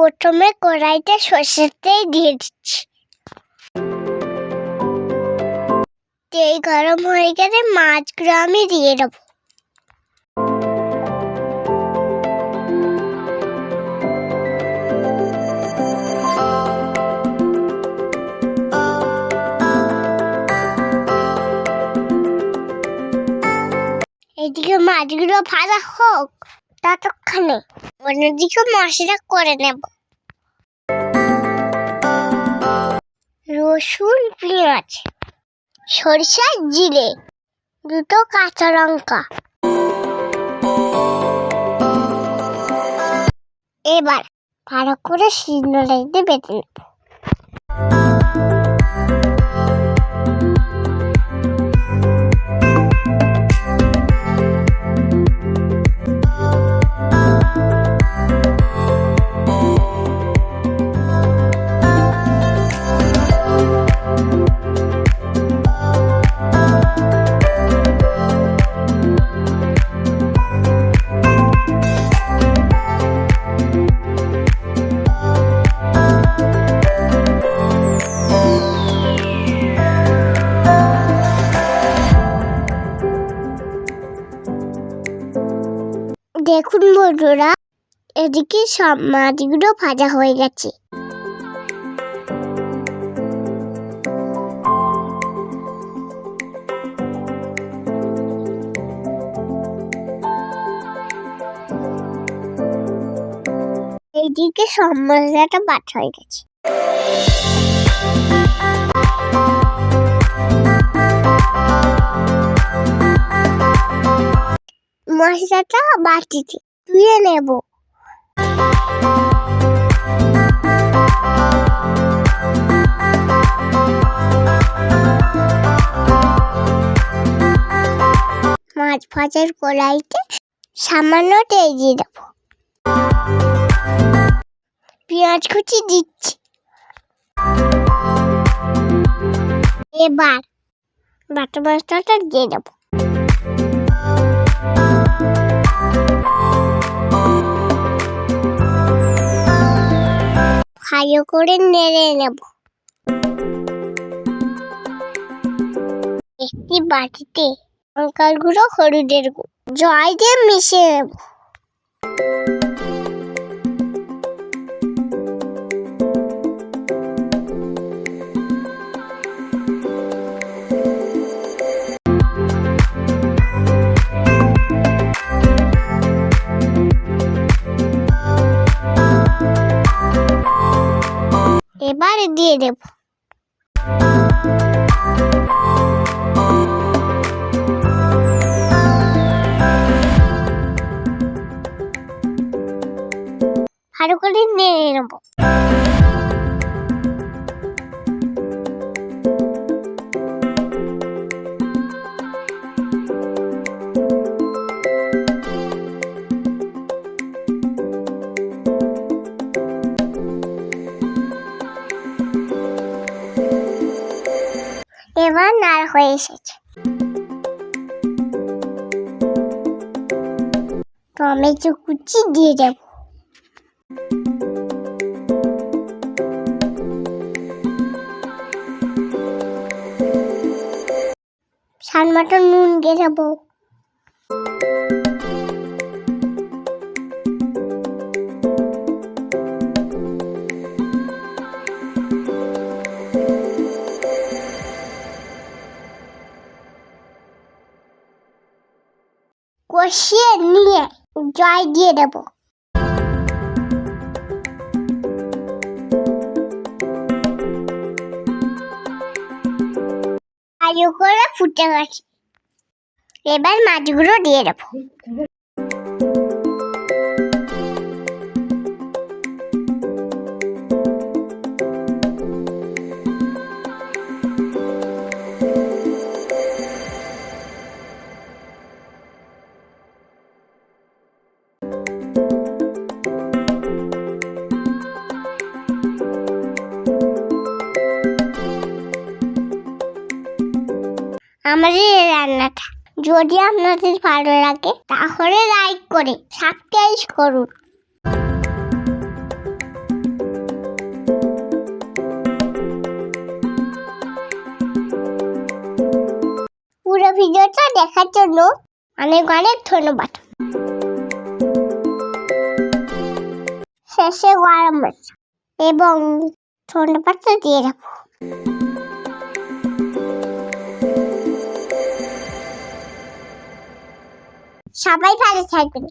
প্রথমে কড়াইতে সর্ষের তেল দিয়ে দিচ্ছি। তেল গরম হয়ে গেলে মাছগুলো আমি দিয়ে দেবো। এদিকে মাছগুলো ভাজা হোক। ততক্ষণে অন্যদিকে মশলা করে নেব। রসুন, পেঁয়াজ, সরিষা, জিরে, দুটো কাঁচা লঙ্কা। এবার ভালো করে শিলনোড়াইতে বেটে নেব। দেখুন বন্ধুরা এদিকে সব মাছগুলো ভাজা হয়ে গেছে। এইদিকে সব মশলাটা বাট হয়ে গেছে। মশলাটা বাটিতে ধুয়ে নেব। মাছ ভাজার কড়াইতে সামান্য তেল দিয়ে দেব। পেঁয়াজ কুচি দিচ্ছি। এবার বাটা মশলাটা দিয়ে দেবো। ভালো করে নেড়ে নেব। একটি বাটিতে লঙ্কার গুঁড়ো হলুদের গুঁড়ো জল দিয়ে মিশিয়ে নেব। দিয়ে দেব। নাড় হয়ে এসেছে টমেটো কুচি দিয়ে দেব। মতো নুন দিয়ে দেবো। কষিয়ে নিয়ে জল দিয়ে দেব। ভালো করে ফুটে গেছে। এবার মাছগুলো দিয়ে দেবো। আমাদের এই রান্নাটা। যদি আপনাদের ভালো লাগে, তাহলে লাইক করে সাবস্ক্রাইব করুন। পুরো ভিডিওটা দেখার জন্য অনেক অনেক ধন্যবাদ। শেষে গরম এবং ধন্যবাদটা দিয়ে রাখব। সবাই ভালো থাকবেন